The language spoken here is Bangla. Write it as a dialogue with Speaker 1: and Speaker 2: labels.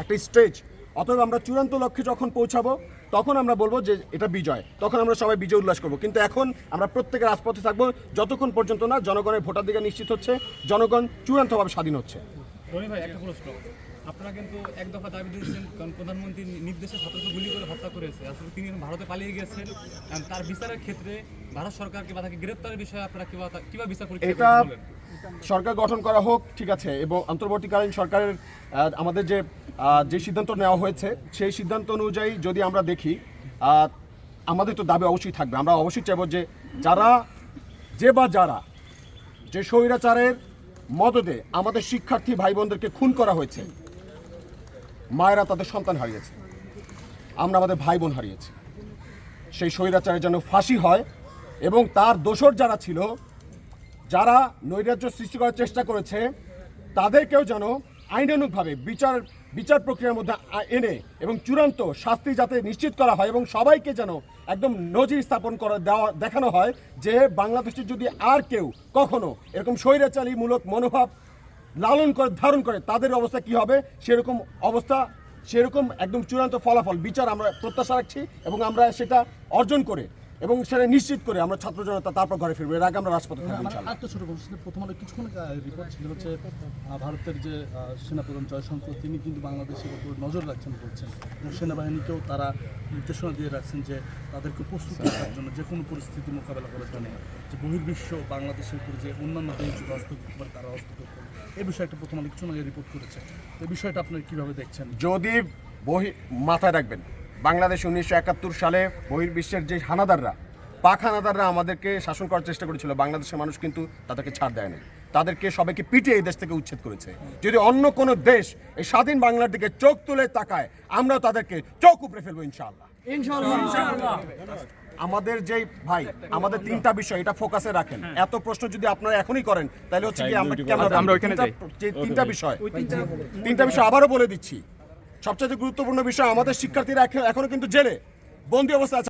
Speaker 1: একটা স্টেজ। অতএব আমরা চূড়ান্ত লক্ষ্যে যখন পৌঁছাবো তখন আমরা বলব যে এটা বিজয়। তখন আমরা সবাই বিজয় উল্লাস করব। কিন্তু এখন আমরা প্রত্যেকের রাজপথে থাকব যতক্ষণ পর্যন্ত না জনগণের ভোটাধিকার নিশ্চিত হচ্ছে জনগণ চূড়ান্তভাবে স্বাধীন হচ্ছে।
Speaker 2: রনি ভাই একটা প্রশ্ন। আপনারা কিন্তু এক দফা দাবি দিয়েছেন কারণ প্রধানমন্ত্রীর নির্দেশে ছাত্রকে গুলি করে হত্যা করেছে। আসলে তিনি ভারতে পালিয়ে গেছেন তার বিচারের ক্ষেত্রে ভারত সরকারকে বা তাকে গ্রেপ্তারের বিষয়ে আপনারা কীভাবে কীভাবে বিচার পরীক্ষা
Speaker 1: এটা সরকার গঠন করা হোক ঠিক আছে এবং অন্তর্বর্তীকালীন সরকারের আমাদের যে যে সিদ্ধান্ত নেওয়া হয়েছে, সেই সিদ্ধান্ত অনুযায়ী যদি আমরা দেখি আমাদের তো দাবি অবশ্যই থাকবে। আমরা অবশ্যই চাইব যে যারা, যে বা যারা যে স্বৈরাচারের মদদে আমাদের শিক্ষার্থী ভাই বোনদেরকে খুন করা হয়েছে, মায়েরা তাদের সন্তান হারিয়েছে, আমরা আমাদের ভাই বোন হারিয়েছি। সেই স্বৈরাচারের যেন ফাঁসি হয় এবং তার দোসর যারা ছিল, যারা নৈরাজ্য সৃষ্টি করার চেষ্টা করেছে, তাদেরকেও যেন আইনানুগভাবে বিচার বিচার প্রক্রিয়ার মধ্যে এনে এবং চূড়ান্ত শাস্তি যাতে নিশ্চিত করা হয় এবং সবাইকে যেন একদম নজির স্থাপন করা দেওয়া, দেখানো হয় যে বাংলাদেশে যদি আর কেউ কখনো এরকম স্বৈরাচারীমূলক মনোভাব লালন করে, ধারণ করে, তাদের অবস্থা কি হবে? সেরকম অবস্থা, সেরকম একদম চূড়ান্ত ফলাফল, বিচার আমরা প্রত্যাশা রাখছি এবং আমরা সেটা অর্জন করে এবং সেটা নিশ্চিত করে আমরা ছাত্র জনতা তারপর ঘরে ফিরবো। এর আগে আমরা রাজপথে থাকব
Speaker 3: একটা ছোট প্রশ্ন প্রথম আলো কিছুক্ষণ রিপোর্ট ছিল হচ্ছে ভারতের যে সেনাপ্রধান জয়শঙ্কর তিনি কিন্তু বাংলাদেশের উপর নজর রাখছেন বলছেন। এবং সেনাবাহিনীকেও তারা নির্দেশনা দিয়ে রাখছেন যে তাদেরকে প্রস্তুত রাখার জন্য যে কোনো পরিস্থিতি মোকাবেলা করার জন্য যে বহির্বিশ্ব বাংলাদেশের উপর যে অন্যান্য দেশ হস্তক্ষেপ করে তারা হস্তক্ষেপ করে। এই বিষয়ে একটা প্রথম আলো কিছুক্ষণ আগে রিপোর্ট করেছে। এই বিষয়টা আপনারা কীভাবে দেখছেন?
Speaker 1: যদি বহি মাথায় রাখবেন বাংলাদেশ উনিশশো একাত্তর সালে বহির্বিশ্বের যে হানাদাররা পাক হানাদাররা আমাদেরকে শাসন করার চেষ্টা করেছিল বাংলাদেশের মানুষ কিন্তু তাদেরকে ছাড় দেয়নি। তাদেরকে সবাইকে পিটিয়ে এই দেশ থেকে উচ্ছেদ করেছে। যদি অন্য কোনো দেশ এই স্বাধীন বাংলার দিকে চোখ তুলে তাকায় আমরাও তাদেরকে চোখ উপড়ে ফেলব ইনশাআল্লাহ। আমাদের যে ভাই আমাদের তিনটা বিষয় এটা ফোকাসে রাখেন। এত প্রশ্ন যদি আপনারা এখনই করেন তাহলে হচ্ছে কি আমরা কেন
Speaker 4: আমরা ওইখানে যাই।
Speaker 1: যে তিনটা বিষয় তিনটা বিষয় আবারও বলে দিচ্ছি। সবচেয়ে গুরুত্বপূর্ণ বিষয় আমাদের শিক্ষার্থীরা এখন- কিন্তু জেলে বন্দি অবস্থা আছে।